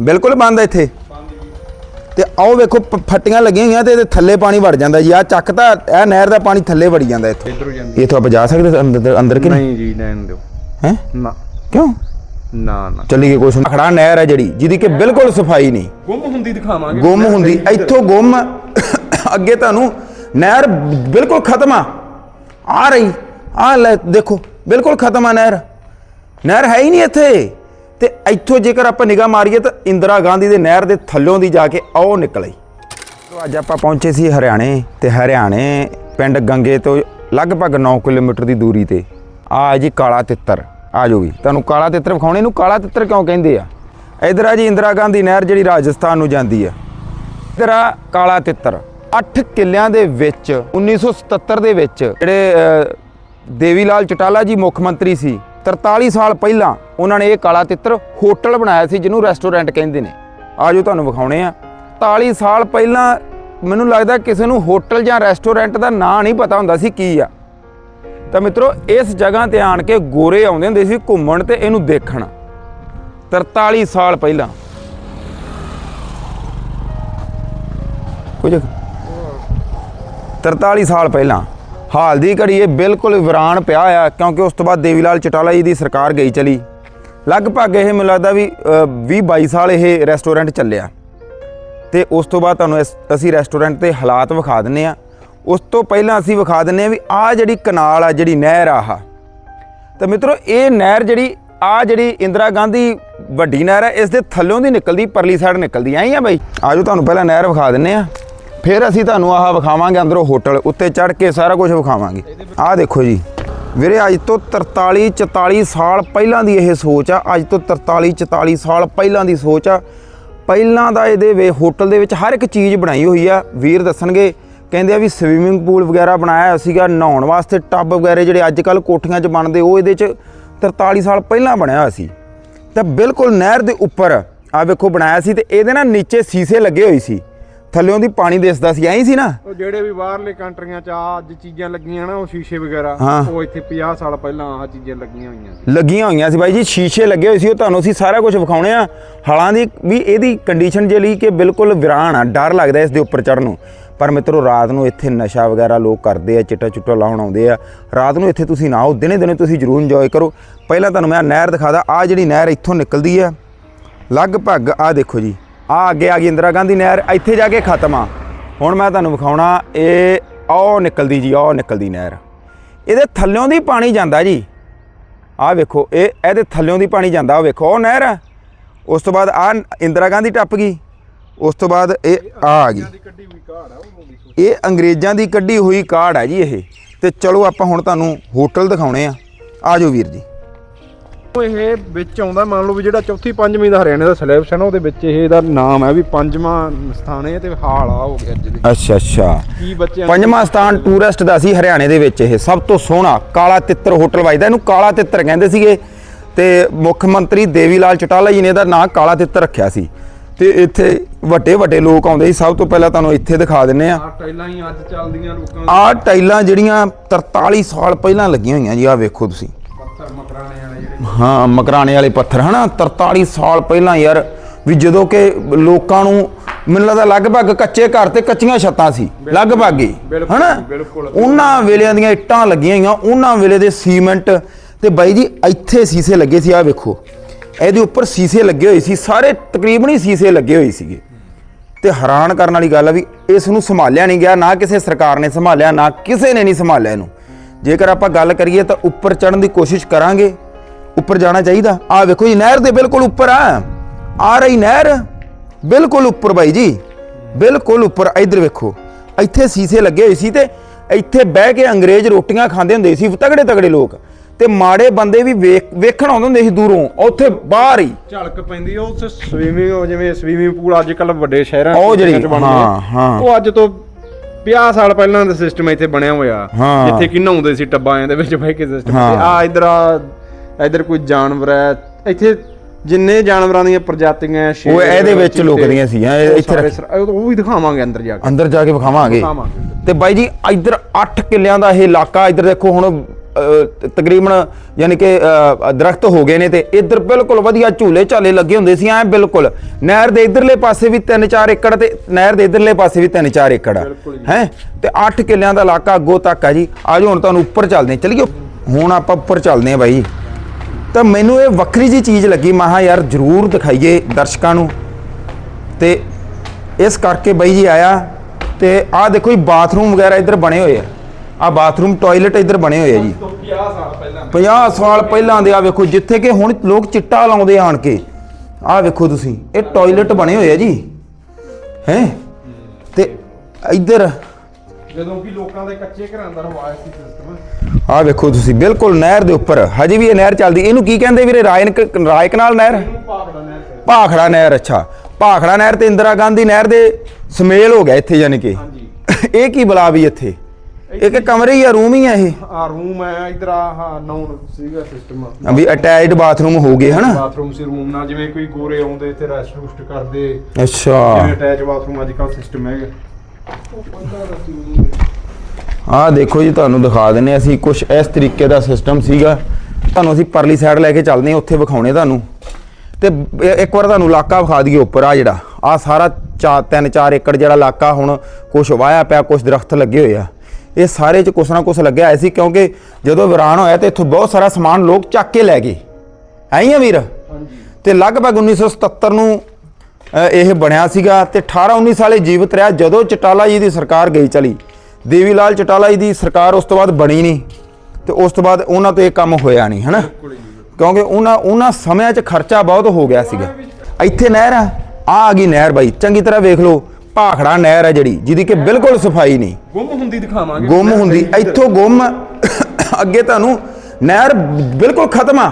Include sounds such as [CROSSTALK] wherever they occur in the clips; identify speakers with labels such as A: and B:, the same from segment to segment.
A: ਬਿਲਕੁਲ ਬੰਦ ਹੈ ਇੱਥੇ। ਤੇ ਆਓ ਵੇਖੋ ਫੱਟੀਆਂ ਲੱਗੀਆਂ ਹੋਈਆਂ ਤੇ ਇਹਦੇ ਥੱਲੇ ਪਾਣੀ ਵੜ ਜਾਂਦਾ ਜੀ। ਆ ਚੱਕ ਤਾਂ ਇਹ ਨਹਿਰ ਦਾ ਪਾਣੀ ਥੱਲੇ ਵੜੀ ਜਾਂਦਾ ਇੱਥੇ।
B: ਇਧਰੋਂ ਜਾਂਦੀ
A: ਇਥੋਂ ਆਪਾਂ ਜਾ ਸਕਦੇ ਅੰਦਰ ਅੰਦਰ ਕਿ ਨਹੀਂ?
B: ਜੀ ਲੈਣ ਦਿਓ।
A: ਹੈ?
B: ਨਾ।
A: ਕਿਉਂ?
B: ਨਾ ਨਾ।
A: ਚੱਲੀਏ ਕੁਛ ਨੀ। ਖੜਾ ਨਹਿਰ ਹੈ ਜਿਹੜੀ ਜਿਹਦੀ ਕਿ ਬਿਲਕੁਲ ਸਫ਼ਾਈ ਨਹੀਂ।
B: ਗੁੰਮ ਹੁੰਦੀ ਦਿਖਾਵਾਂਗੇ।
A: ਗੁੰਮ ਹੁੰਦੀ। ਇੱਥੋਂ ਗੁੰਮ ਅੱਗੇ ਤੁਹਾਨੂੰ ਨਹਿਰ ਬਿਲਕੁਲ ਖਤਮ ਆ। ਆ ਰਹੀ। ਆ ਲੈ ਦੇਖੋ ਬਿਲਕੁਲ ਖਤਮ ਆ ਨਹਿਰ। ਨਹਿਰ ਹੈ ਹੀ ਨਹੀਂ ਇੱਥੇ। ਤੇ ਇੱਥੋਂ ਜੇਕਰ ਆਪਾਂ ਨਿਗਾਹ ਮਾਰੀਏ ਤਾਂ ਇੰਦਰਾ ਗਾਂਧੀ ਦੇ ਨਹਿਰ ਦੇ ਥੱਲੋਂ ਦੀ ਜਾ ਕੇ ਆਓ ਨਿਕਲ ਅੱਜ ਆਪਾਂ ਪਹੁੰਚੇ ਸੀ ਹਰਿਆਣੇ ਤੇ ਹਰਿਆਣੇ ਪਿੰਡ ਗੰਗੇ ਤੋਂ ਲਗਭਗ 9 ਕਿਲੋਮੀਟਰ ਦੀ ਦੂਰੀ ਤੇ। ਆ ਜੀ ਕਾਲਾ ਤਿੱਤਰ, ਆ ਜੋ ਵੀ। ਤੁਹਾਨੂੰ ਕਾਲਾ ਤਿੱਤਰ ਵਿਖਾਉਣੇ ਨੂੰ ਕਾਲਾ ਤਿੱਤਰ ਕਿਉਂ ਕਹਿੰਦੇ ਆ? ਇਧਰ ਆ ਜੀ ਇੰਦਰਾ ਗਾਂਧੀ ਨਹਿਰ ਜਿਹੜੀ ਰਾਜਸਥਾਨ ਨੂੰ ਜਾਂਦੀ ਆ। ਇਧਰ ਆ ਕਾਲਾ ਤਿੱਤਰ 8 ਕਿੱਲਿਆਂ ਦੇ ਵਿੱਚ 1977 ਦੇ ਵਿੱਚ, ਜਿਹੜੇ ਦੇਵੀ ਲਾਲ ਚਟਾਲਾ ਜੀ ਮੁੱਖ ਮੰਤਰੀ ਸੀ 43 ਸਾਲ ਪਹਿਲਾਂ ਉਹਨਾਂ ਨੇ ਇਹ ਕਾਲਾ ਤਿੱਤਰ ਹੋਟਲ ਬਣਾਇਆ ਸੀ ਜਿਹਨੂੰ ਰੈਸਟੋਰੈਂਟ ਕਹਿੰਦੇ ਨੇ। ਆਜੋ ਤੁਹਾਨੂੰ ਵਿਖਾਉਣੇ ਆ। 43 ਸਾਲ ਪਹਿਲਾਂ ਮੈਨੂੰ ਲੱਗਦਾ ਕਿਸੇ ਨੂੰ ਹੋਟਲ ਜਾਂ ਰੈਸਟੋਰੈਂਟ ਦਾ ਨਾਂ ਨਹੀਂ ਪਤਾ ਹੁੰਦਾ ਸੀ ਕੀ ਆ। ਤਾਂ ਮਿੱਤਰੋ, ਇਸ ਜਗ੍ਹਾ ਤੇ ਆਣ ਕੇ ਗੋਰੇ ਆਉਂਦੇ ਹੁੰਦੇ ਸੀ ਘੁੰਮਣ ਤੇ ਇਹਨੂੰ ਦੇਖਣ। 43 ਸਾਲ ਪਹਿਲਾਂ। ਕੁਝ 43 ਸਾਲ ਪਹਿਲਾਂ। ਹਾਲ ਦੀ ਘੜੀ ਇਹ ਬਿਲਕੁਲ ਵਿਰਾਨ ਪਿਆ ਆ, ਕਿਉਂਕਿ ਉਸ ਤੋਂ ਬਾਅਦ ਦੇਵੀ ਲਾਲ ਚਟਾਲਾ ਜੀ ਦੀ ਸਰਕਾਰ ਗਈ ਚਲੀ। ਲਗਭਗ ਇਹ ਮੈਨੂੰ ਲੱਗਦਾ ਵੀ 20 22 ਸਾਲ ਇਹ ਰੈਸਟੋਰੈਂਟ ਚੱਲਿਆ। ਤੇ ਉਸ ਤੋਂ ਬਾਅਦ ਤੁਹਾਨੂੰ ਇਸ- ਅਸੀਂ ਰੈਸਟੋਰੈਂਟ ਦੇ ਹਾਲਾਤ ਵਿਖਾ ਦਿੰਨੇ ਆ। ਉਸ ਤੋਂ ਪਹਿਲਾਂ ਅਸੀਂ ਵਿਖਾ ਦਿੰਨੇ ਆ ਵੀ ਆਹ ਜਿਹੜੀ ਕਨਾਲ ਆ, ਜਿਹੜੀ ਨਹਿਰ ਆ ਆਹ। ਤਾਂ ਮਿੱਤਰੋ, ਇਹ ਨਹਿਰ ਜਿਹੜੀ, ਆ ਜਿਹੜੀ ਇੰਦਰਾ ਗਾਂਧੀ ਵੱਡੀ ਨਹਿਰ ਹੈ ਇਸ ਦੇ ਥੱਲੋਂ ਦੀ ਨਿਕਲਦੀ, ਪਰਲੀ ਸਾਈਡ ਨਿਕਲਦੀ, ਐਂ ਹੀ ਆ ਬਾਈ? ਆਜੋ ਤੁਹਾਨੂੰ ਪਹਿਲਾਂ ਨਹਿਰ ਵਿਖਾ ਦਿੰਨੇ ਆ। ਫਿਰ ਅਸੀਂ ਤੁਹਾਨੂੰ ਆਹ ਵਿਖਾਵਾਂਗੇ ਅੰਦਰੋਂ ਹੋਟਲ, ਉੱਤੇ ਚੜ੍ਹ ਕੇ ਸਾਰਾ ਕੁਝ ਵਿਖਾਵਾਂਗੇ। ਆਹ ਦੇਖੋ ਜੀ। ਵੀਰੇ, ਅੱਜ ਤੋਂ 43 44 ਸਾਲ ਪਹਿਲਾਂ ਦੀ ਇਹ ਸੋਚ ਆ। ਅੱਜ ਤੋਂ 43 44 ਸਾਲ ਪਹਿਲਾਂ ਦੀ ਸੋਚ ਆ। ਪਹਿਲਾਂ ਦਾ ਇਹਦੇ ਵੇ ਹੋਟਲ ਦੇ ਵਿੱਚ ਹਰ ਇੱਕ ਚੀਜ਼ ਬਣਾਈ ਹੋਈ ਆ। ਵੀਰ ਦੱਸਣਗੇ, ਕਹਿੰਦੇ ਆ ਵੀ ਸਵੀਮਿੰਗ ਪੂਲ ਵਗੈਰਾ ਬਣਾਇਆ ਹੋਇਆ ਸੀਗਾ। ਨਹਾਉਣ ਵਾਸਤੇ ਟੱਬ ਵਗੈਰਾ ਜਿਹੜੇ ਅੱਜ ਕੱਲ ਕੋਠੀਆਂ 'ਚ ਬਣਦੇ, ਉਹ ਇਹਦੇ 'ਚ 43 ਸਾਲ ਪਹਿਲਾਂ ਬਣਿਆ ਹੋਇਆ ਸੀ। ਤਾਂ ਬਿਲਕੁਲ ਨਹਿਰ ਦੇ ਉੱਪਰ ਆ ਵੇਖੋ ਬਣਾਇਆ ਸੀ ਤੇ ਇਹਦੇ ਨਾਲ ਨੀਚੇ ਸੀਸੇ ਲੱਗੇ ਹੋਏ ਸੀ। ਥੱਲਿਓਂ ਦੀ ਪਾਣੀ ਦਿਸਦਾ ਸੀ ਐਂ ਸੀ ਨਾ?
B: ਉਹ ਜਿਹੜੇ ਵੀ ਬਾਹਰਲੇ ਕੰਟਰੀਆਂ ਚ ਆ ਅੱਜ ਚੀਜ਼ਾਂ ਲੱਗੀਆਂ ਨਾ ਉਹ ਸ਼ੀਸ਼ੇ ਵਗੈਰਾ
A: ਹਾਂ।
B: ਉਹ ਇੱਥੇ 50 ਸਾਲ ਪਹਿਲਾਂ ਆਹ ਚੀਜ਼ਾਂ ਲੱਗੀਆਂ ਹੋਈਆਂ ਸੀ।
A: ਲੱਗੀਆਂ ਹੋਈਆਂ ਸੀ ਬਾਈ ਜੀ ਸ਼ੀਸ਼ੇ ਲੱਗੇ ਹੋਏ ਸੀ ਉਹ ਤੁਹਾਨੂੰ ਅਸੀਂ ਸਾਰਾ ਕੁਝ ਵਿਖਾਉਣੇ ਆ। ਹਾਲਾਂ ਦੀ ਵੀ ਇਹਦੀ ਕੰਡੀਸ਼ਨ ਜੇ ਲਈ ਕਿ ਬਿਲਕੁਲ ਵਿਰਾਨ ਆ ਡਰ ਲੱਗਦਾ ਇਸ ਦੇ ਉੱਪਰ ਚੜ੍ਹਨ ਨੂੰ। ਪਰ ਮਿੱਤਰੋ ਰਾਤ ਨੂੰ ਇੱਥੇ ਨਸ਼ਾ ਵਗੈਰਾ ਲੋਕ ਕਰਦੇ ਆ ਚਿੱਟਾ ਚੁੱਟਾ ਲਾਉਣ ਆਉਂਦੇ ਆ। ਰਾਤ ਨੂੰ ਇੱਥੇ ਤੁਸੀਂ ਨਾ ਆਓ ਦਿਨੇ ਦਿਨੇ ਤੁਸੀਂ ਜ਼ਰੂਰ ਇੰਜੋਏ ਕਰੋ। ਪਹਿਲਾਂ ਤੁਹਾਨੂੰ ਮੈਂ ਨਹਿਰ ਦਿਖਾਦਾ ਆ ਜਿਹੜੀ ਨਹਿਰ ਇੱਥੋਂ ਨਿਕਲਦੀ ਆ ਲਗਭਗ ਆ ਦੇਖੋ ਜੀ। ਆ ਅੱਗੇ ਆ ਗਈ ਇੰਦਰਾ ਗਾਂਧੀ ਨਹਿਰ, ਇੱਥੇ ਜਾ ਕੇ ਖਤਮ ਆ। ਹੁਣ ਮੈਂ ਤੁਹਾਨੂੰ ਵਿਖਾਉਣਾ, ਇਹ ਆਹ ਨਿਕਲਦੀ ਜੀ ਆਹ ਨਿਕਲਦੀ ਨਹਿਰ। ਇਹਦੇ ਥੱਲਿਓਂ ਦੀ ਪਾਣੀ ਜਾਂਦਾ ਜੀ। ਆਹ ਵੇਖੋ, ਇਹ ਇਹਦੇ ਥੱਲਿਓਂ ਦੀ ਪਾਣੀ ਜਾਂਦਾ ਉਹ ਵੇਖੋ, ਉਹ ਨਹਿਰ। ਆ ਉਸ ਤੋਂ ਬਾਅਦ ਆ ਇੰਦਰਾ ਗਾਂਧੀ ਟੱਪ ਗਈ। ਉਸ ਤੋਂ ਬਾਅਦ ਇਹ ਆ ਆ ਗਈ। ਇਹ ਅੰਗਰੇਜ਼ਾਂ ਦੀ ਕੱਢੀ ਹੋਈ ਕਾਰਡ ਹੈ ਜੀ ਇਹ। ਤੇ ਚਲੋ ਆਪਾਂ ਹੁਣ ਤੁਹਾਨੂੰ ਹੋਟਲ ਦਿਖਾਉਣੇ ਆ। ਆਜੋ ਵੀਰ ਜੀ।
B: ਇਹ ਵਿੱਚ ਆਉਂਦਾ ਮੰਨ ਲਓ ਵੀ ਜਿਹੜਾ ਚੌਥੀ ਪੰਜਵੀਂ ਦਾ ਹਰਿਆਣੇ ਦਾ ਸਿਲੇਬਸ ਹੈ ਨਾ ਉਹਦੇ ਵਿੱਚ ਇਹ ਇਹਦਾ ਨਾਮ ਹੈ ਵੀ ਪੰਜਵਾਂ ਸਥਾਨ ਹੈ ਤੇ ਹਾਲ ਆ ਹੋ ਗਿਆ ਅੱਜ ਦੇ।
A: ਅੱਛਾ ਅੱਛਾ।
B: ਕੀ ਬੱਚਿਆਂ
A: ਪੰਜਵਾਂ ਸਥਾਨ ਟੂਰਿਸਟ ਦਾ ਸੀ ਹਰਿਆਣੇ ਦੇ ਵਿੱਚ ਇਹ ਸਭ ਤੋਂ ਸੋਹਣਾ ਕਾਲਾ ਤਿੱਤਰ ਹੋਟਲ ਵੱਜਦਾ ਇਹਨੂੰ ਕਾਲਾ ਤਿੱਤਰ ਕਹਿੰਦੇ ਸੀਗੇ। ਤੇ ਮੁੱਖ ਮੰਤਰੀ ਦੇਵੀ ਲਾਲ ਚਟਾਲਾ ਜੀ ਨੇ ਇਹਦਾ ਨਾਂ ਕਾਲਾ ਤਿੱਤਰ ਰੱਖਿਆ ਸੀ। ਤੇ ਇੱਥੇ ਵੱਡੇ ਵੱਡੇ ਲੋਕ ਆਉਂਦੇ ਸੀ। ਸਭ ਤੋਂ ਪਹਿਲਾਂ ਤੁਹਾਨੂੰ ਇੱਥੇ ਦਿਖਾ ਦਿੰਨੇ ਆ
B: ਆਹ ਟਾਈਲਾਂ ਹੀ ਅੱਜ ਚੱਲਦੀਆਂ ਲੋਕਾਂ
A: ਆਹ ਟਾਈਲਾਂ ਜਿਹੜੀਆਂ 43 ਸਾਲ ਪਹਿਲਾਂ ਲੱਗੀਆਂ ਹੋਈਆਂ ਜੀ ਆਹ ਵੇਖੋ ਤੁਸੀਂ।
B: ਪੱਥਰ ਮਕਰਾਣੇ ਵਾਲੇ ਜਿਹੜੇ
A: ਹਾਂ ਮਕਰਾਣੇ ਵਾਲੇ ਪੱਥਰ ਹਨਾ? 43 ਸਾਲ ਪਹਿਲਾਂ ਯਾਰ ਵੀ ਜਦੋਂ ਕਿ ਲੋਕਾਂ ਨੂੰ ਮੈਨੂੰ ਲੱਗਦਾ ਲਗਭਗ ਕੱਚੇ ਘਰ ਤੇ ਕੱਚੀਆਂ ਛੱਤਾਂ ਸੀ ਲਗਭਗ ਹੀ ਹਨਾ। ਉਹਨਾਂ ਵੇਲਿਆਂ ਦੀਆਂ ਇੱਟਾਂ ਲੱਗੀਆਂ ਹੋਈਆਂ ਉਹਨਾਂ ਵੇਲੇ ਦੇ ਸੀਮੈਂਟ ਤੇ ਬਾਈ ਜੀ ਇੱਥੇ ਸੀਸੇ ਲੱਗੇ ਸੀ ਆਹ ਵੇਖੋ। ਇਹਦੇ ਉੱਪਰ ਸੀਸੇ ਲੱਗੇ ਹੋਏ ਸੀ ਸਾਰੇ ਤਕਰੀਬਨ ਹੀ ਸੀਸੇ ਲੱਗੇ ਹੋਏ ਸੀਗੇ। ਤੇ ਹੈਰਾਨ ਕਰਨ ਵਾਲੀ ਗੱਲ ਆ ਵੀ ਇਸ ਨੂੰ ਸੰਭਾਲਿਆ ਨਹੀਂ ਗਿਆ ਨਾ ਕਿਸੇ ਸਰਕਾਰ ਨੇ ਸੰਭਾਲਿਆ ਨਾ ਕਿਸੇ ਨੇ ਨਹੀਂ ਸੰਭਾਲਿਆ ਇਹਨੂੰ। ਜੇਕਰ ਆਪਾਂ ਗੱਲ ਕਰੀਏ ਤਾਂ ਉੱਪਰ ਚੜਨ ਦੀ ਕੋਸ਼ਿਸ਼ ਕਰਾਂਗੇ। ਉੱਪਰ ਜਾਣਾ ਚਾਹੀਦਾ। ਆ ਵੇਖੋ ਜੀ ਨਹਿਰ ਦੇ ਬਿਲਕੁਲ ਉੱਪਰ ਆ। ਆ ਰਹੀ ਨਹਿਰ ਬਿਲਕੁਲ ਉੱਪਰ ਬਾਈ ਜੀ ਬਿਲਕੁਲ ਉੱਪਰ। ਇੱਧਰ ਵੇਖੋ ਇੱਥੇ ਸੀਸੇ ਲੱਗੇ ਹੋਏ ਸੀ ਤੇ ਇੱਥੇ ਬਹਿ ਕੇ ਅੰਗਰੇਜ਼ ਰੋਟੀਆਂ ਖਾਂਦੇ ਹੁੰਦੇ ਸੀ ਤਗੜੇ ਤਗੜੇ ਲੋਕ। ਤੇ ਮਾੜੇ ਬੰਦੇ ਵੀ ਵੇਖ ਵੇਖਣ ਆਉਂਦੇ ਹੁੰਦੇ ਸੀ ਦੂਰੋਂ ਉੱਥੇ ਬਾਹਰ ਹੀ।
B: ਝਲਕ ਪੈਂਦੀ ਉਸ ਸਵੀਮਿੰਗ ਜਿਵੇਂ ਸਵੀਮਿੰਗ ਪੂਲ ਅੱਜ ਕੱਲ ਵੱਡੇ ਸ਼ਹਿਰਾਂ
A: ਉਹ ਜਿਹੜੀ- ਹਾਂ।
B: ਉਹ ਅੱਜ ਤੋਂ 50 ਸਾਲ ਪਹਿਲਾਂ ਦਾ ਸਿਸਟਮ ਇੱਥੇ ਬਣਿਆ ਹੋਇਆ।
A: ਹਾਂ।
B: ਜਿੱਥੇ ਕਿ ਨਹਾਉਂਦੇ ਸੀ ਟੱਬਾਂ ਦੇ ਵਿੱਚ ਬਹਿ ਕੇ ਸਿਸਟਮ
A: ਹਾਂ।
B: ਆ ਇਧਰ ਆ ਇਧਰ ਕੋਈ ਜਾਨਵਰ ਹੈ। ਇੱਥੇ ਜਿੰਨੇ ਜਾਨਵਰਾਂ ਦੀਆਂ ਪ੍ਰਜਾਤੀਆਂ ਸ਼ੇਰ
A: ਉਹ ਇਹਦੇ ਵਿੱਚ
B: ਚੀਤੇ,
A: ਲੁਕਦੀਆਂ ਸੀ, ਹੈਂ, ਇਹ
B: ਉਹ
A: ਇੱਥੇ
B: ਸਾਰੇ
A: ਰੱਖ-
B: ਸਰ- ਉਹ ਵੀ ਦਿਖਾਵਾਂਗੇ ਅੰਦਰ ਜਾ ਕੇ।
A: ਅੰਦਰ ਜਾ ਕੇ ਵਿਖਾਵਾਂਗੇ।
B: ਦਿਖਾਵਾਂਗੇ।
A: ਤੇ ਬਾਈ ਜੀ ਇੱਧਰ 8 ਕਿੱਲਿਆਂ ਦਾ ਇਹ ਇਲਾਕਾ ਇੱਧਰ ਦੇਖੋ ਹੁਣ ਤਕਰੀਬਨ ਯਾਨੀ ਕਿ ਦਰਖਤ ਹੋ ਗਏ ਨੇ ਤੇ ਇੱਧਰ ਬਿਲਕੁਲ ਵਧੀਆ ਝੂਲੇ ਝਾਲੇ ਲੱਗੇ ਹੁੰਦੇ ਸੀ ਐ ਬਿਲਕੁਲ। ਨਹਿਰ ਦੇ ਇਧਰਲੇ ਪਾਸੇ ਵੀ 3-4 ਏਕੜ ਤੇ ਨਹਿਰ ਦੇ ਇਧਰਲੇ ਪਾਸੇ ਵੀ 3-4 ਏਕੜ ਆ। ਹੈ? ਤੇ 8 ਕਿੱਲਿਆਂ ਦਾ ਇਲਾਕਾ ਅੱਗੋਂ ਤੱਕ ਆ ਜੀ। ਆਜੋ ਹੁਣ ਤੁਹਾਨੂੰ ਉੱਪਰ ਚੱਲਦੇ ਹਾਂ। ਚਲਿਏ ਹੁਣ ਆਪਾਂ ਉੱਪਰ ਚੱਲਦੇ ਹਾਂ ਬਾਈ। ਤਾਂ ਮੈਨੂੰ ਇਹ ਵੱਖਰੀ ਜੀ ਚੀਜ਼ ਲੱਗੀ ਮਹਾ ਯਾਰ ਜ਼ਰੂਰ ਦਿਖਾਈਏ ਦਰਸ਼ਕਾਂ ਨੂੰ। ਤੇ ਇਸ ਕਰਕੇ ਬਾਈ ਜੀ ਆਇਆ ਤੇ ਆਹ ਦੇਖੋ ਜੀ ਬਾਥਰੂਮ ਵਗੈਰਾ ਇੱਧਰ ਬਣੇ ਹੋਏ ਆ। ਆ ਬਾਥਰੂਮ ਟਾਇਲਟ ਇੱਧਰ ਬਣੇ ਹੋਏ ਆ ਜੀ।
B: 50 ਸਾਲ ਪਹਿਲਾਂ।
A: 50 ਸਾਲ ਪਹਿਲਾਂ ਦੇ ਆ ਵੇਖੋ ਜਿੱਥੇ ਕਿ ਹੁਣ ਲੋਕ ਚਿੱਟਾ ਲਾਉਂਦੇ ਆਣ ਕੇ। ਆਹ ਵੇਖੋ ਤੁਸੀਂ ਇਹ ਟਾਇਲਟ ਬਣੇ ਹੋਏ ਆ ਜੀ। ਹੈ? ਤੇ ਇੱਧਰ
B: ਜਦੋਂ ਕਿ ਲੋਕਾਂ ਦੇ ਕੱਚੇ ਘਰਾਂ ਦਾ ਰਵਾਜ ਸੀ ਸਿਸਟਮ
A: ਆਹ ਵੇਖੋ ਤੁਸੀਂ ਬਿਲਕੁਲ ਨਹਿਰ ਦੇ ਉੱਪਰ। ਹਜੇ ਵੀ ਇਹ ਨਹਿਰ ਚੱਲਦੀ। ਇਹਨੂੰ ਕੀ ਕਹਿੰਦੇ ਵੀਰੇ? ਰਾਇਨ ਰਾਇਕ ਨਾਲ ਨਹਿਰ? ਭਾਖੜਾ ਨਹਿਰ ਅੱਛਾ। ਭਾਖੜਾ ਨਹਿਰ ਤੇ ਇੰਦਰਾ ਗਾਂਧੀ ਨਹਿਰ ਦੇ ਸਮੇਲ ਹੋ ਗਿਆ ਇੱਥੇ ਯਾਨੀ ਕਿ। [LAUGHS] ਇਹ ਕੀ ਬਲਾ ਵੀ ਇੱਥੇ? ਇੱਕ ਕਮਰੇ ਹੀ ਆ ਰੂਮ ਹੀ ਆ ਇਹ।
B: ਆ ਰੂਮ ਹੈ ਇਧਰ ਆ ਹਾਂ ਨੌਨ ਸੀਗਾ ਸਿਸਟਮ
A: ਆ। ਵੀ ਅਟੈਚਡ ਬਾਥਰੂਮ ਹੋ ਗਏ ਹਨਾ?
B: ਬਾਥਰੂਮ ਸੀ ਰੂਮ ਨਾਲ ਜਿਵੇਂ ਕੋਈ ਗੋਰੇ ਆਉਂਦੇ ਇੱਥੇ ਰੈਸਟ ਰੂਸਟ ਕਰਦੇ। ਜਿਵੇਂ
A: ਅੱਛਾ।
B: ਅਟੈਚ ਬਾਥਰੂਮ ਅੱਜ ਕੱਲ ਸਿਸਟਮ ਹੈਗਾ।
A: ਆਹ ਦੇਖੋ ਜੀ ਤੁਹਾਨੂੰ ਦਿਖਾ ਦਿੰਨੇ ਅਸੀਂ ਕੁਝ ਇਸ ਤਰੀਕੇ ਦਾ ਸਿਸਟਮ ਸੀਗਾ। ਤੁਹਾਨੂੰ ਅਸੀਂ ਪਰਲੀ ਸਾਈਡ ਲੈ ਕੇ ਚੱਲਦੇ ਹਾਂ ਉੱਥੇ ਵਿਖਾਉਣੇ ਤੁਹਾਨੂੰ। ਤੇ ਇੱਕ ਵਾਰ ਤੁਹਾਨੂੰ ਇਲਾਕਾ ਵਿਖਾ ਦਈਏ ਉੱਪਰ ਆ ਜਿਹੜਾ। ਆ ਸਾਰਾ 3-4 ਏਕੜ ਜਿਹੜਾ ਇਲਾਕਾ ਹੁਣ ਕੁਝ ਵਾਇਆ ਪਿਆ ਕੁਝ ਦਰਖਤ ਲੱਗੇ ਹੋਏ ਆ। ਇਹ ਸਾਰੇ ਚ ਕੁਛ ਨਾ ਕੁਛ ਲੱਗਿਆ ਹੋਇਆ ਸੀ ਕਿਉਂਕਿ ਜਦੋਂ ਵਿਰਾਨ ਹੋਇਆ ਤੇ ਇੱਥੋਂ ਬਹੁਤ ਸਾਰਾ ਸਮਾਨ ਲੋਕ ਚੱਕ ਕੇ ਲੈ ਗਏ। ਐਂ ਹੀ ਆ ਵੀਰ
B: ਹਾਂਜੀ।
A: ਤੇ ਲਗਭਗ 1977 ਨੂੰ ਇਹ ਬਣਿਆ ਸੀਗਾ ਤੇ 18 19 ਸਾਲੇ ਜੀਵਤ ਰਿਹਾ ਜਦੋਂ ਚਟਾਲਾ ਜੀ ਦੀ ਸਰਕਾਰ ਗਈ ਚਲੀ। ਦੇਵੀ ਲਾਲ ਚਟਾਲਾ ਜੀ ਦੀ ਸਰਕਾਰ ਉਸ ਤੋਂ ਬਾਅਦ ਬਣੀ ਨਹੀਂ ਤੇ ਉਸ ਤੋਂ ਬਾਅਦ ਉਹਨਾਂ ਤੋਂ ਇਹ ਕੰਮ ਹੋਇਆ ਨਹੀਂ ਹਨਾ? ਕਿਉਂਕਿ ਉਹਨਾਂ ਉਹਨਾਂ ਸਮਿਆਂ 'ਚ ਖਰਚਾ ਬਹੁਤ ਹੋ ਗਿਆ ਸੀਗਾ। ਇੱਥੇ ਨਹਿਰ ਆ ਆ ਗਈ ਨਹਿਰ ਬਾਈ ਚੰਗੀ ਤਰ੍ਹਾਂ ਵੇਖ ਲਓ। ਭਾਖੜਾ ਨਹਿਰ ਹੈ ਜਿਹੜੀ ਜਿਹਦੀ ਕਿ ਬਿਲਕੁਲ ਸਫ਼ਾਈ ਨਹੀਂ।
B: ਗੁੰਮ ਹੁੰਦੀ ਦਿਖਾਵਾਂਗੇ।
A: ਗੁੰਮ ਹੁੰਦੀ ਇੱਥੋਂ ਗੁੰਮ ਅੱਗੇ ਤੁਹਾਨੂੰ ਨਹਿਰ ਬਿਲਕੁਲ ਖਤਮ ਆ।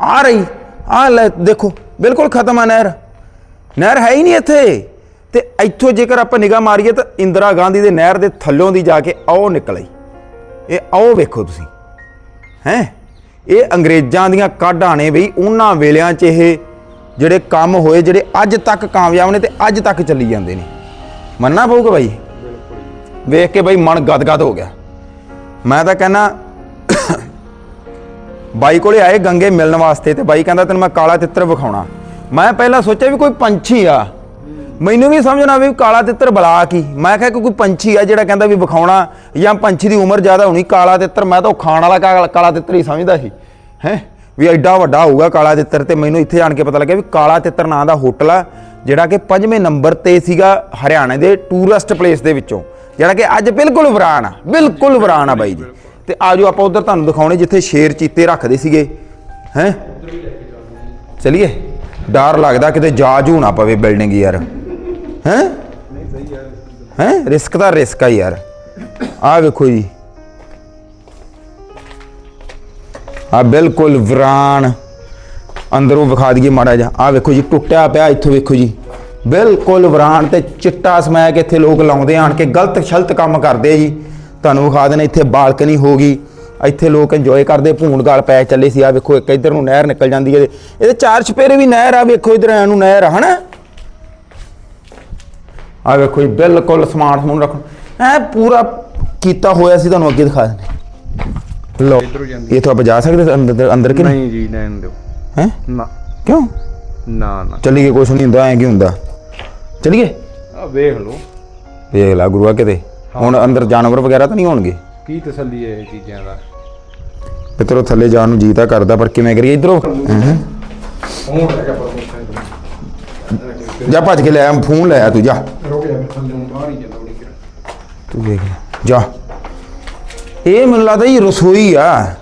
A: ਆ ਰਹੀ ਆ ਲੈ ਦੇਖੋ ਬਿਲਕੁਲ ਖਤਮ ਆ ਨਹਿਰ। ਨਹਿਰ ਹੈ ਹੀ ਨਹੀਂ ਇੱਥੇ। ਤੇ ਇੱਥੋਂ ਜੇਕਰ ਆਪਾਂ ਨਿਗਾਹ ਮਾਰੀਏ ਤਾਂ ਇੰਦਰਾ ਗਾਂਧੀ ਦੇ ਨਹਿਰ ਦੇ ਥੱਲੋਂ ਦੀ ਜਾ ਕੇ ਆਓ ਨਿਕਲ ਆਈ। ਇਹ ਆਓ ਵੇਖੋ ਤੁਸੀਂ। ਹੈ? ਇਹ ਅੰਗਰੇਜ਼ਾਂ ਦੀਆਂ ਕਾਢਾਂ ਨੇ ਬਈ ਉਹਨਾਂ ਵੇਲਿਆਂ 'ਚ ਇਹ ਜਿਹੜੇ ਕੰਮ ਹੋਏ, ਜਿਹੜੇ ਅੱਜ ਤੱਕ ਕਾਮਯਾਬ ਨੇ ਤੇ ਅੱਜ ਤੱਕ ਚੱਲੀ ਜਾਂਦੇ ਨੇ। ਮੰਨਣਾ ਪਊਗਾ ਬਾਈ? ਵੇਖ ਕੇ ਬਾਈ ਮਨ ਗਦਗਦ ਹੋ ਗਿਆ। ਮੈਂ ਤਾਂ ਕਹਿੰਦਾ, ਬਾਈ ਕੋਲੇ ਆਏ ਗੰਗੇ ਮਿਲਣ ਵਾਸਤੇ ਤੇ ਬਾਈ ਕਹਿੰਦਾ, ਤੈਨੂੰ ਮੈਂ ਕਾਲਾ ਤਿੱਤਰ ਵਿਖਾਉਣਾ। ਮੈਂ ਪਹਿਲਾਂ ਸੋਚਿਆ ਵੀ ਕੋਈ ਪੰਛੀ ਆ। ਮੈਨੂੰ ਵੀ ਸਮਝਣਾ ਵੀ ਕਾਲਾ ਤਿੱਤਰ ਬਲਾ ਕੀ। ਮੈਂ ਕਿਹਾ ਕਿ ਕੋਈ ਪੰਛੀ ਆ ਜਿਹੜਾ ਕਹਿੰਦਾ ਵੀ ਵਿਖਾਉਣਾ ਜਾਂ ਪੰਛੀ ਦੀ ਉਮਰ ਜ਼ਿਆਦਾ ਹੋਣੀ, ਕਾਲਾ ਤਿੱਤਰ ਮੈਂ ਤਾਂ ਉਹ ਖਾਣ ਵਾਲਾ ਕਾ- ਕਾਲਾ ਤਿੱਤਰ ਹੀ ਸਮਝਦਾ ਸੀ। ਹੈ? ਵੀ ਐਡਾ ਵੱਡਾ ਹੋਊਗਾ ਕਾਲਾ ਤਿੱਤਰ ਤੇ ਮੈਨੂੰ ਇੱਥੇ ਆਣ ਕੇ ਪਤਾ ਲੱਗਿਆ ਵੀ ਕਾਲਾ ਤਿੱਤਰ ਨਾਂ ਦਾ ਹੋਟਲ ਆ, ਜਿਹੜਾ ਕਿ ਪੰਜਵੇਂ ਨੰਬਰ ਤੇ ਸੀਗਾ ਹਰਿਆਣਾ ਦੇ ਟੂਰਿਸਟ ਪਲੇਸ ਦੇ ਵਿੱਚੋਂ, ਜਿਹੜਾ ਕਿ ਅੱਜ ਬਿਲਕੁਲ ਵਿਰਾਨ ਆ, ਬਿਲਕੁਲ ਵਿਰਾਨ ਆ ਬਾਈ ਜੀ। ਤੇ ਆਜੋ ਆਪਾਂ ਉਧਰ ਤੁਹਾਨੂੰ ਦਿਖਾਉਣੇ ਜਿੱਥੇ ਸ਼ੇਰ ਚੀਤੇ ਰੱਖਦੇ ਸੀਗੇ, ਹੈ? ਚਲਿਏ। ਡਰ ਲੱਗਦਾ ਕਿਤੇ ਜਾ ਜੂ ਨਾ ਪਵੇ ਬਿਲਡਿੰਗ ਯਾਰ। ਹੈ? ਹੈ? ਰਿਸਕ ਦਾ ਰਿਸਕ ਆ ਯਾਰ। ਆ ਵੇਖੋ ਜੀ। ਆ ਬਿਲਕੁਲ ਵਿਰਾਨ। ਅੰਦਰੋਂ ਵਿਖਾ ਦਈਏ ਮਾੜਾ ਜਿਹਾ। ਆ ਵੇਖੋ ਜੀ, ਟੁੱਟਿਆ ਪਿਆ ਇੱਥੋਂ ਵੇਖੋ ਜੀ। ਬਿਲਕੁਲ ਵਿਰਾਨ ਤੇ ਚਿੱਟਾ ਸਮੈਕ ਇੱਥੇ ਲੋਕ ਲਾਉਂਦੇ ਆਣ ਕੇ ਗਲਤ ਛਲਤ ਕੰਮ ਕਰਦੇ ਜੀ। ਤੁਹਾਨੂੰ ਵਿਖਾ ਦੇਣਾ ਇੱਥੇ ਬਾਲਕਨੀ ਹੋ ਗਈ। ਇੱਥੇ ਲੋਕ ਇੰਜੋਏ ਕਰਦੇ ਭੂਣ ਗਾਲ ਪੈ ਚੱਲੇ ਸੀ। ਆ ਵੇਖੋ, ਇੱਕ ਇੱਧਰ ਨੂੰ ਨਹਿਰ ਨਿਕਲ ਜਾਂਦੀ ਹੈ। ਇਹਦੇ ਚਾਰ ਛਪੇਰੇ ਵੀ ਨਹਿਰ ਆ, ਵੇਖੋ ਇਧਰ ਐ ਨੂੰ ਨਹਿਰ ਆ, ਹਨਾ? ਆ ਵੇਖੋ ਜੀ, ਬਿਲਕੁਲ ਸਮਾਰਟ ਫੋਨ ਰੱਖਣ। ਐ ਪੂਰਾ ਕੀਤਾ ਹੋਇਆ ਸੀ, ਤੁਹਾਨੂੰ ਅੱਗੇ ਦਿਖਾ ਦਿੰਦੇ ਲੋ
B: ਇੱਧਰੋਂ ਜਾਂਦੀ
A: ਇਹ ਤੋਂ ਆਪਾਂ ਜਾ ਸਕਦੇ ਅੰਦਰ ਅੰਦਰ ਕਿ ਨਹੀਂ?
B: ਜੀ ਲੈਣ ਦਿਓ।
A: ਹੈ?
B: ਨਾ।
A: ਕਿਉਂ?
B: ਨਾ ਨਾ।
A: ਚੱਲੀਏ ਕੁਛ ਨਹੀਂ ਹੁੰਦਾ ਐ ਕੀ ਹੁੰਦਾ? ਚੱਲੀਏ
B: ਆ ਵੇਖ ਲਓ।
A: ਵੇਖ ਲਾ ਗੁਰੂਆ ਕਿਤੇ। ਹੁਣ ਅੰਦਰ ਜਾਨਵਰ ਵਗੈਰਾ ਤਾਂ ਨਹੀਂ ਹੋਣਗੇ?
B: ਕੀ ਤਸੱਲੀ ਹੈ ਇਹ ਚੀਜ਼ਾਂ ਦਾ?
A: ਪਿੱਤਰੋ ਥੱਲੇ ਜਾਣ ਨੂੰ ਜੀ ਤਾਂ ਕਰਦਾ ਪਰ ਕਿਵੇਂ ਕਰੀਏ ਇਧਰੋਂ?
B: ਪਰ
A: ਜਾ ਭੱਜ ਕੇ ਲੈ ਆ ਫੋਨ ਲੈ ਆ ਤੂੰ ਜਾ।
B: ਰੁਕ ਜਾ ਫਿਰ ਥੱਲੇ ਨੂੰ ਬਾਹਰ ਹੀ ਜਾਂਦਾ ਉਹਨੇ
A: ਤੂੰ ਦੇਖ ਜਾ। ਇਹ ਮੈਨੂੰ ਲੱਗਦਾ ਜੀ ਰਸੋਈ ਆ।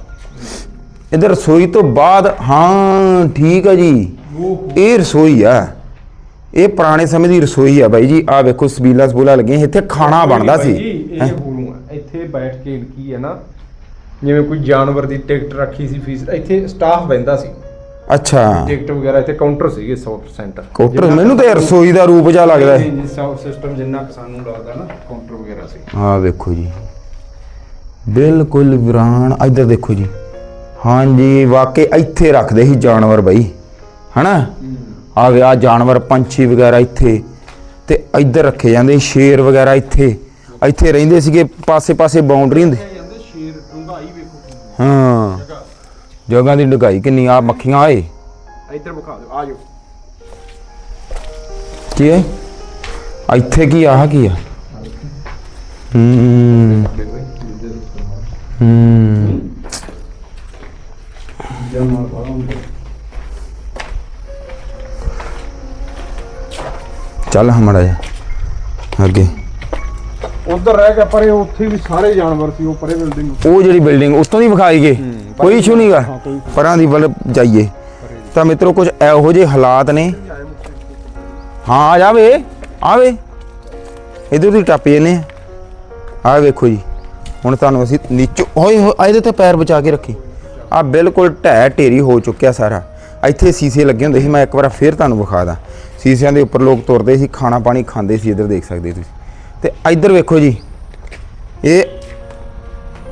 A: ਇਧਰ ਰਸੋਈ ਤੋਂ ਬਾਅਦ ਹਾਂ ਠੀਕ ਆ ਜੀ। ਇਹ ਰਸੋਈ ਆ। ਇਹ ਪੁਰਾਣੇ ਸਮੇਂ ਦੀ ਰਸੋਈ ਆ ਬਾਈ ਜੀ। ਆ ਵੇਖੋ ਸਬੀਲਾ ਸਬੂਲਾ ਲੱਗੀਆਂ। ਇੱਥੇ ਖਾਣਾ ਬਣਦਾ ਸੀ।
B: ਇਹ ਇੱਥੇ ਬੈਠ ਕੇ ਕੀ ਹੈ ਨਾ ਜਿਵੇਂ ਕੋਈ ਜਾਨਵਰ ਦੀ ਟਿਕਟ ਰੱਖੀ ਸੀ ਫੀਸ ਇੱਥੇ ਸਟਾਫ ਬੈਂਦਾ ਸੀ।
A: ਅੱਛਾ।
B: ਟਿਕਟ ਵਗੈਰਾ ਇੱਥੇ ਕਾਊਂਟਰ ਸੀਗੇ 100%
A: ਕੋਟਰ ਮੈਨੂੰ ਤਾਂ ਰਸੋਈ ਦਾ ਰੂਪ ਜਿਹਾ ਲੱਗਦਾ ਹੈ।
B: ਸਿਸਟਮ ਜਿੰਨਾ ਕਿ ਸਾਨੂੰ ਲੱਗਦਾ ਨਾ ਕਾਊਂਟਰ ਵਗੈਰਾ ਸੀ।
A: ਹਾਂ ਵੇਖੋ ਜੀ। ਬਿਲਕੁਲ ਵਿਰਾਨ। ਇੱਧਰ ਦੇਖੋ ਜੀ। ਹਾਂਜੀ ਵਾਕਈ ਇੱਥੇ ਰੱਖਦੇ ਸੀ ਜਾਨਵਰ ਬਈ। ਹਨਾ? ਆ ਗਿਆ ਜਾਨਵਰ ਪੰਛੀ ਵਗੈਰਾ ਇੱਥੇ। ਤੇ ਇੱਧਰ ਰੱਖੇ ਜਾਂਦੇ ਸ਼ੇਰ ਵਗੈਰਾ ਇੱਥੇ। ਇੱਥੇ ਰਹਿੰਦੇ ਸੀਗੇ ਪਾਸੇ ਪਾਸੇ ਬਾਉਂਡਰੀ ਹੁੰਦੀ
B: ਜਾਂਦੇ ਸ਼ੇਰ ਡੁੰਗਾਈ ਵੇਖੋ
A: ਹਾਂ। ਜਗ੍ਹਾ। ਦੀ ਡੁਗਾਈ ਕਿੰਨੀ ਆ ਮੱਖੀਆਂ ਆਏ
B: ਇੱਧਰ ਵਿਖਾ ਦਿਓ ਆ ਜਾਓ।
A: ਕੀ ਹੈ ਇੱਥੇ ਕੀ ਆ ਆਹ ਕੀ ਆ? ਹੂੰ। ਹੂੰ। ਚੱਲ ਹਮੜਾ ਜਾ ਅੱਗੇ।
B: ਉਧਰ ਰਹਿ ਗਿਆ ਪਰੇ ਉੱਥੇ ਵੀ ਸਾਰੇ ਜਾਨਵਰ ਸੀ ਉਹ ਪਰੇ ਬਿਲਡਿੰਗ
A: ਉਹ ਜਿਹੜੀ ਬਿਲਡਿੰਗ ਉਤੋਂ ਦੀ ਵਿਖਾਈ ਗਏ ਕੋਈ ਇਸ਼ੂ ਨਹੀਂਗਾ ਪਰਾਂ ਦੀ ਵੱਲ ਜਾਈਏ। ਤਾਂ ਮਿੱਤਰੋ ਕੁਝ ਇਹੋ ਜਿਹੇ ਹਾਲਾਤ ਨੇ। ਹਾਂ ਆ ਜਾਵੇ ਆਵੇ ਇਧਰ ਦੀ ਟੱਪ ਜਨੇ ਆ ਵੇਖੋ ਜੀ। ਹੁਣ ਤੁਹਾਨੂੰ ਅਸੀਂ ਨੀਚੋਂ ਹੋਏ ਹੋਏ ਇਹਦੇ ਤੇ ਪੈਰ ਬਚਾ ਕੇ ਰੱਖੀ। ਆ ਬਿਲਕੁਲ ਢਹਿ ਢੇਰੀ ਹੋ ਚੁੱਕਿਆ ਸਾਰਾ। ਇੱਥੇ ਸੀਸੇ ਲੱਗੇ ਹੁੰਦੇ ਸੀ ਮੈਂ ਇੱਕ ਵਾਰ ਫੇਰ ਤੁਹਾਨੂੰ ਵਿਖਾ ਦਾਂ। ਸੀਸਿਆਂ ਦੇ ਉੱਪਰ ਲੋਕ ਤੁਰਦੇ ਸੀ ਖਾਣਾ ਪਾਣੀ ਖਾਂਦੇ ਸੀ ਇੱਧਰ ਦੇਖ ਸਕਦੇ ਤੁਸੀਂ। ਤੇ ਇੱਧਰ ਵੇਖੋ ਜੀ ਇਹ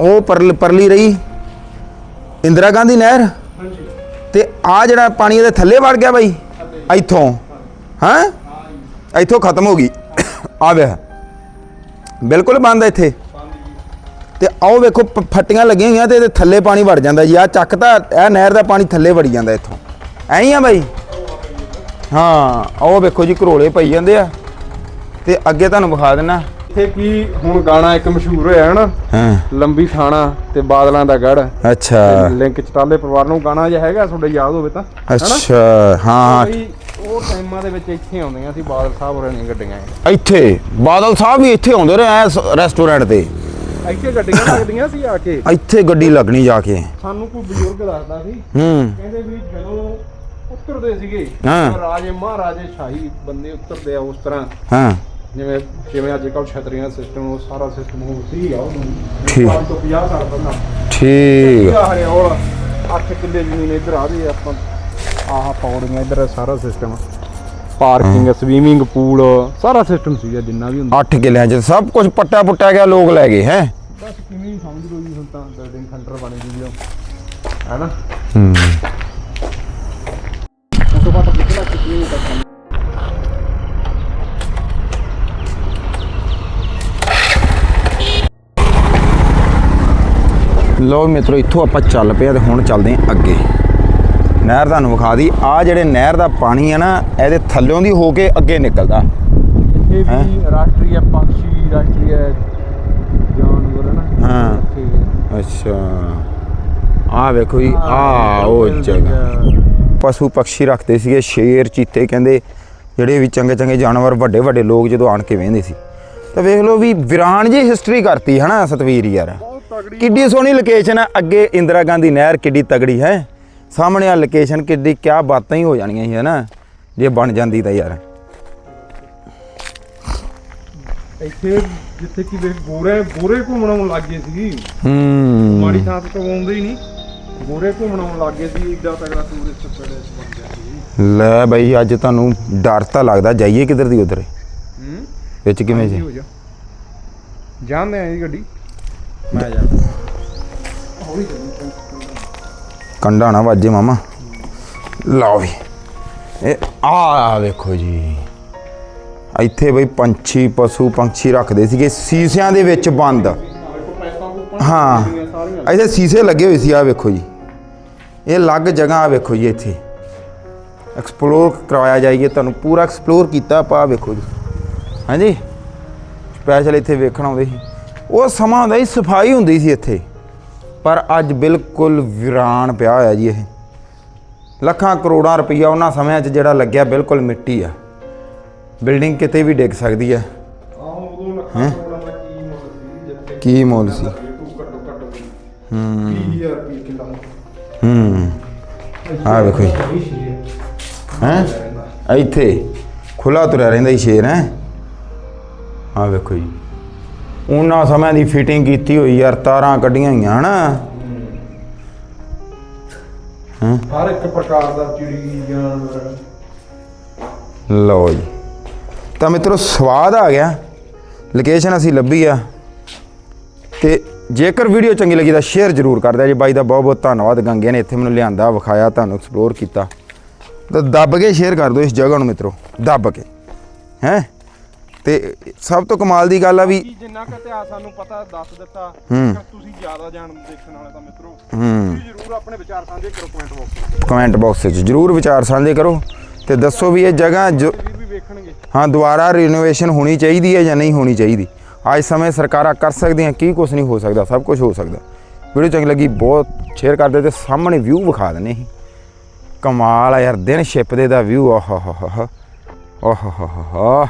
A: ਉਹ ਪਰਲ ਪਰਲੀ ਰਹੀ ਇੰਦਰਾ ਗਾਂਧੀ ਨਹਿਰ? ਤੇ ਆ ਜਿਹੜਾ ਪਾਣੀ ਇਹਦੇ ਥੱਲੇ ਵੜ ਗਿਆ ਬਾਈ ਇੱਥੋਂ ਹਾਂ? ਇੱਥੋਂ ਖਤਮ ਹੋ ਗਈ। ਆ ਵੇ ਬਿਲਕੁਲ ਬੰਦ ਹੈ ਇੱਥੇ। ਤੇ ਆਓ ਵੇਖੋ ਪ- ਫੱਟੀਆਂ ਲੱਗੀਆਂ ਹੋਈਆਂ ਤੇ ਇਹਦੇ ਥੱਲੇ ਪਾਣੀ ਵੜ ਜਾਂਦਾ ਜੀ। ਆ ਚੱਕ ਤਾਂ ਇਹ ਨਹਿਰ ਦਾ ਪਾਣੀ ਥੱਲੇ ਵੜੀ ਜਾਂਦਾ ਇੱਥੋਂ। ਐਂ ਹੀ ਆ ਬਾਈ? ਹਾਂ ਉਹ ਵੇਖੋ ਜੀ ਘਰੋਲੇ ਪਈ ਜਾਂਦੇ ਆ। ਤੇ ਅੱਗੇ ਤੁਹਾਨੂੰ ਵਿਖਾ ਦਿੰਨਾ।
B: ਇੱਥੇ ਕੀ ਹੁਣ ਗਾਣਾ ਇੱਕ ਮਸ਼ਹੂਰ ਹੋਇਆ ਹੈ ਨਾ
A: ਹਾਂ।
B: ਲੰਬੀ ਥਾਣਾ ਤੇ ਬਾਦਲਾਂ ਦਾ ਗੜ।
A: ਅੱਛਾ।
B: ਲਿੰਕ ਚਟਾਲੇ ਪਰਿਵਾਰ ਨੂੰ ਗਾਣਾ ਜਿਹਾ ਹੈਗਾ ਤੁਹਾਡੇ ਯਾਦ ਹੋਵੇ ਤਾਂ।
A: ਅੱਛਾ ਹਾਂ
B: ਬਈ ਉਹ ਟਾਈਮਾਂ ਦੇ ਵਿੱਚ ਇੱਥੇ ਆਉਂਦੀਆਂ ਸੀ ਬਾਦਲ ਸਾਹਿਬ ਹੋਰਾਂ ਦੀਆਂ ਗੱਡੀਆਂ। ਇਹ।
A: ਇੱਥੇ ਬਾਦਲ ਸਾਹਿਬ ਵੀ ਇੱਥੇ ਆਉਂਦੇ ਰਹੇ ਐ ਰੈਸਟੋਰੈਂਟ ਤੇ।
B: ਇੱਥੇ ਗੱਡੀਆਂ [COUGHS] ਲੱਗਦੀਆਂ ਸੀ ਆ ਕੇ?
A: ਇੱਥੇ ਗੱਡੀ ਲੱਗਣੀ ਜਾ ਕੇ।
B: ਸਾਨੂੰ ਕੋਈ ਬਜ਼ੁਰਗ ਦੱਸਦਾ ਸੀ।
A: ਹੂੰ।
B: ਕਹਿੰਦੇ ਵੀ ਜਦੋਂ ਉਤਰਦੇ ਸੀਗੇ
A: ਹਾਂ।
B: ਰਾਜੇ ਮਹਾਰਾਜੇ ਸ਼ਾਹੀ ਬੰਦੇ ਉਤਰਦੇ ਆ ਉਸ ਤਰ੍ਹਾਂ।
A: ਹਾਂ।
B: ਜਿਵੇਂ ਜਿਵੇਂ ਅੱਜ ਕੱਲ੍ਹ ਛਤਰੀਆਂ ਸਿਸਟਮ ਉਹ ਸਾਰਾ ਸਿਸਟਮ ਉਹ ਸੀ ਆ ਉਹ
A: ਠੀਕ।
B: ਪੰਜ ਤੋਂ 50 ਸਾਲ ਪਹਿਲਾਂ।
A: ਠੀਕ।
B: ਆ ਹਰਿਆਵਲ 8 ਕਿੱਲੇ ਜ਼ਮੀਨ ਇੱਧਰ ਆ ਰਹੀ ਆ ਆਪਾਂ। ਆਹ ਪੌੜੀਆਂ ਇੱਧਰ ਸਾਰਾ ਸਿਸਟਮ ਪਾਰਕਿੰਗ ਸਵੀਮਿੰਗ ਪੂਲ ਸਾਰਾ ਸਿਸਟਮ ਸੀਗਾ ਜਿੰਨਾ ਵੀ ਹੁੰਦਾ।
A: 8 ਕਿੱਲਿਆਂ 'ਚ ਸਭ ਕੁਝ ਪੱਟਾ ਪੁੱਟਿਆ ਗਿਆ ਲੋਕ ਲੈ ਗਏ ਹੈ।
B: ਬਸ ਕਿਵੇਂ ਸਮਝ ਲਓ ਜੀ ਹੁਣ ਤਾਂ ਬਿਲਡਿੰਗ ਸੈਂਟਰ ਬਣ ਗਈ ਉਹ ਹੈਨਾ
A: ਹੂੰ
B: ਉਸ ਤੋਂ ਬਾਅਦ ਪਿਛਲਾ ਕਿੰਨੀ ਤੱਕ
A: ਲੋ ਮਿੱਤਰੋ ਇੱਥੋਂ ਆਪਾਂ ਚੱਲ ਪਏ ਆ ਤੇ ਹੁਣ ਚੱਲਦੇ ਆਂ ਅੱਗੇ। ਨਹਿਰ ਤੁਹਾਨੂੰ ਵਿਖਾ ਦੀ ਆ ਜਿਹੜੇ ਨਹਿਰ ਦਾ ਪਾਣੀ ਆ ਨਾ ਇਹਦੇ ਥੱਲਿਓਂ ਦੀ ਹੋ ਕੇ ਅੱਗੇ ਨਿਕਲਦਾ।
B: ਇਹ
A: ਹੈਂ?
B: ਵੀ ਰਾਸ਼ਟਰੀ ਪੰਛੀ ਰਾਸ਼ਟਰੀ ਜਾਨਵਰ ਹੈ ਨਾ।
A: ਹਾਂ।
B: ਇੱਥੇ।
A: ਅੱਛਾ। ਆ ਵੇਖੋ ਜੀ ਆ ਉਹ ਜਗ੍ਹਾ। ਪਸ਼ੂ ਪੰਛੀ ਰੱਖਦੇ ਸੀਗੇ ਸ਼ੇਰ ਚੀਤੇ ਕਹਿੰਦੇ ਜਿਹੜੇ ਵੀ ਚੰਗੇ ਚੰਗੇ ਜਾਨਵਰ ਵੱਡੇ ਵੱਡੇ ਲੋਕ ਜਦੋਂ ਆਣ ਕੇ ਵੇਂਦੇ ਸੀ। ਤਾਂ ਵੇਖ ਲਓ ਵੀ ਵਿਰਾਨ ਜੀ ਹਿਸਟਰੀ ਕਰਤੀ ਹਨਾ ਸਤਵੀਰ ਯਾਰ। ਕਿੱਡੀ ਸੋਹਣੀ ਲੋਕੇਸ਼ਨ ਹੈ। ਅੱਗੇ ਇੰਦਰਾ ਗਾਂਧੀ ਨਹਿਰ ਕਿੱਡੀ ਤਗੜੀ ਹੈ। ਸਾਹਮਣੇ ਆ ਲੋਕੇਸ਼ਨ ਕਿੱਡੀ ਕਿਆ ਬਾਤਾਂ ਹੀ ਹੋ ਜਾਣੀਆਂ ਸੀ ਹਨਾ? ਜੇ ਬਣ ਜਾਂਦੀ ਤਾਂ ਯਾਰ।
B: ਇੱਥੇ ਜਿੱਥੇ ਕਿ ਵੇਖ ਗੋਰੇ ਗੋਰੇ ਘੁੰਮਣ ਲੱਗ ਗਏ ਸੀ
A: ਹੂੰ।
B: ਮਾੜੀ ਥਾਂ ਤੇ ਆਉਂਦੇ ਹੀ ਨਹੀਂ। ਗੋਰੇ ਘੁੰਮਣ ਲੱਗ ਗਏ ਸੀ ਏਡਾ ਤਗੜਾ ਟੂਰਿਸਟ ਪੈਲੇਸ ਬਣ ਗਿਆ ਸੀ।
A: ਲੈ ਬਈ ਅੱਜ ਤੁਹਾਨੂੰ ਡਰ ਤਾਂ ਲੱਗਦਾ ਜਾਈਏ ਕਿੱਧਰ ਦੀ ਉਧਰ?
B: ਹੂੰ?
A: ਵਿੱਚ ਕਿਵੇਂ ਜੀ?
B: ਜਾ। ਜਾਂਦੇ ਆਂ ਇਹ ਗੱਡੀ। ਮੈਂ ਜਾ ਹੌਲੀ ਚੱਲੀ।
A: ਕੰਡਾ ਨਾ ਵੱਜੇ ਮਾਮਾ। ਲਓ ਵੀ। ਇਹ ਆ ਵੇਖੋ ਜੀ। ਇੱਥੇ ਬਈ ਪੰਛੀ, ਪਸ਼ੂ, ਪੰਛੀ ਰੱਖਦੇ ਸੀਗੇ। ਸੀਸਿਆਂ ਦੇ ਵਿੱਚ ਬੰਦ। ਹਾਂ। ਇੱਥੇ ਸੀਸੇ ਲੱਗੇ ਹੋਏ ਸੀ ਆ ਵੇਖੋ ਜੀ। ਇਹ ਅਲੱਗ ਜਗ੍ਹਾ ਆ ਵੇਖੋ ਜੀ ਇੱਥੇ। ਐਕਸਪਲੋਰ ਕਰਵਾਇਆ ਜਾਈਏ, ਤੁਹਾਨੂੰ ਪੂਰਾ ਐਕਸਪਲੋਰ ਕੀਤਾ ਆਪਾਂ, ਆਹ ਵੇਖੋ ਜੀ। ਹਾਂਜੀ ਸਪੈਸ਼ਲ ਇੱਥੇ ਵੇਖਣ ਆਉਂਦੇ ਸੀ। ਉਹ ਸਮਾਂ ਹੁੰਦਾ ਸੀ, ਸਫ਼ਾਈ ਹੁੰਦੀ ਸੀ ਇੱਥੇ। ਪਰ ਅੱਜ ਬਿਲਕੁਲ ਵਿਰਾਨ ਪਿਆ ਹੋਇਆ ਜੀ ਇਹ। ਲੱਖਾਂ ਕਰੋੜਾਂ ਰੁਪਈਆ ਉਹਨਾਂ ਸਮਿਆਂ 'ਚ ਜਿਹੜਾ ਲੱਗਿਆ ਬਿਲਕੁਲ ਮਿੱਟੀ ਆ। ਬਿਲਡਿੰਗ ਕਿਤੇ ਵੀ ਡਿੱਗ ਸਕਦੀ
B: ਕਰੋੜਾਂ ਦਾ ਕੀ ਮੁੱਲ ਸੀ ਹੂੰ। 20000 ਰੁਪਏ ਕਿੱਲਾ।
A: ਹੂੰ। ਆ ਵੇਖੋ ਜੀ। ਹੈ? ਇੱਥੇ ਖੁੱਲਾ ਤੁਰਿਆ ਰਹਿੰਦਾ ਹੀ ਸ਼ੇਰ ਹੈ? ਆ ਵੇਖੋ ਜੀ। ਉਹਨਾਂ ਸਮਿਆਂ ਦੀ ਫਿਟਿੰਗ ਕੀਤੀ ਹੋਈ ਯਾਰ ਤਾਰਾਂ ਕੱਢੀਆਂ ਹੋਈਆਂ ਹਨਾ? ਹਾਂ?
B: ਹਰ ਇੱਕ ਪ੍ਰਕਾਰ ਦਾ ਚਿੜੀ ਜਾਨਵਰ।
A: ਲਓ ਜੀ। ਤਾਂ ਮਿੱਤਰੋ ਸਵਾਦ ਆ ਗਿਆ। ਲੋਕੇਸ਼ਨ ਅਸੀਂ ਲੱਭੀ ਆ। ਤੇ ਜੇਕਰ ਵੀਡੀਓ ਚੰਗੀ ਲੱਗੀ ਤਾਂ ਸ਼ੇਅਰ ਜ਼ਰੂਰ ਕਰ ਦਿਆ ਜੀ। ਬਾਈ ਦਾ ਬਹੁਤ ਬਹੁਤ ਧੰਨਵਾਦ। ਗੰਗੇ ਨੇ ਇੱਥੇ ਮੈਨੂੰ ਲਿਆਂਦਾ ਵਿਖਾਇਆ ਤੁਹਾਨੂੰ ਐਕਸਪਲੋਰ ਕੀਤਾ। ਤਾਂ ਦੱਬ ਕੇ ਸ਼ੇਅਰ ਕਰ ਦਿਓ ਇਸ ਜਗ੍ਹਾ ਨੂੰ ਮਿੱਤਰੋ। ਦੱਬ ਕੇ। ਹੈ? ਤੇ ਸਭ ਤੋਂ ਕਮਾਲ ਦੀ ਗੱਲ ਆ ਵੀ
B: ਕੀ ਜਿੰਨਾ ਕੁ ਇਤਿਹਾਸ ਸਾਨੂੰ ਪਤਾ ਦੱਸ ਦਿੱਤਾ
A: ਹੂੰ।
B: ਤੁਸੀਂ ਜ਼ਿਆਦਾ ਜਾਣ ਦੇਖਣ ਵਾਲੇ ਤਾਂ ਮਿੱਤਰੋ
A: ਹੂੰ।
B: ਤੁਸੀਂ ਜ਼ਰੂਰ ਆਪਣੇ ਵਿਚਾਰ ਸਾਂਝੇ ਕਰੋ ਕਮੈਂਟ ਬਾਕਸ
A: ਕਮੈਂਟ ਬਾਕਸ ਵਿੱਚ ਜਰੂਰ ਵਿਚਾਰ ਸਾਂਝੇ ਕਰੋ ਤੇ ਦੱਸੋ ਵੀ ਇਹ ਜਗ੍ਹਾ ਜੋ
B: ਵੀ ਵੀ ਵੇਖਣਗੇ।
A: ਹਾਂ ਦੁਬਾਰਾ ਰੀਨੋਵੇਸ਼ਨ ਹੋਣੀ ਚਾਹੀਦੀ ਹੈ ਜਾਂ ਨਹੀਂ ਹੋਣੀ ਚਾਹੀਦੀ? ਅੱਜ ਸਮੇਂ ਸਰਕਾਰਾਂ ਕਰ ਸਕਦੀਆਂ ਕੀ ਕੁਝ ਨਹੀਂ ਹੋ ਸਕਦਾ ਸਭ ਕੁਝ ਹੋ ਸਕਦਾ। ਵੀਡੀਓ ਚੰਗੀ ਲੱਗੀ ਬਹੁਤ ਸ਼ੇਅਰ ਕਰ ਦਿਓ ਤੇ ਸਾਹਮਣੇ ਵਿਊ ਵਿਖਾ ਦਨੇ ਸੀ। ਕਮਾਲ ਆ ਯਾਰ ਦਿਨ ਛਿਪਦੇ ਦਾ ਵਿਊ ਆਹ ਹਾ ਹਾ ਹਾ ਆਹ ਹਾ ਹਾ ਹਾ।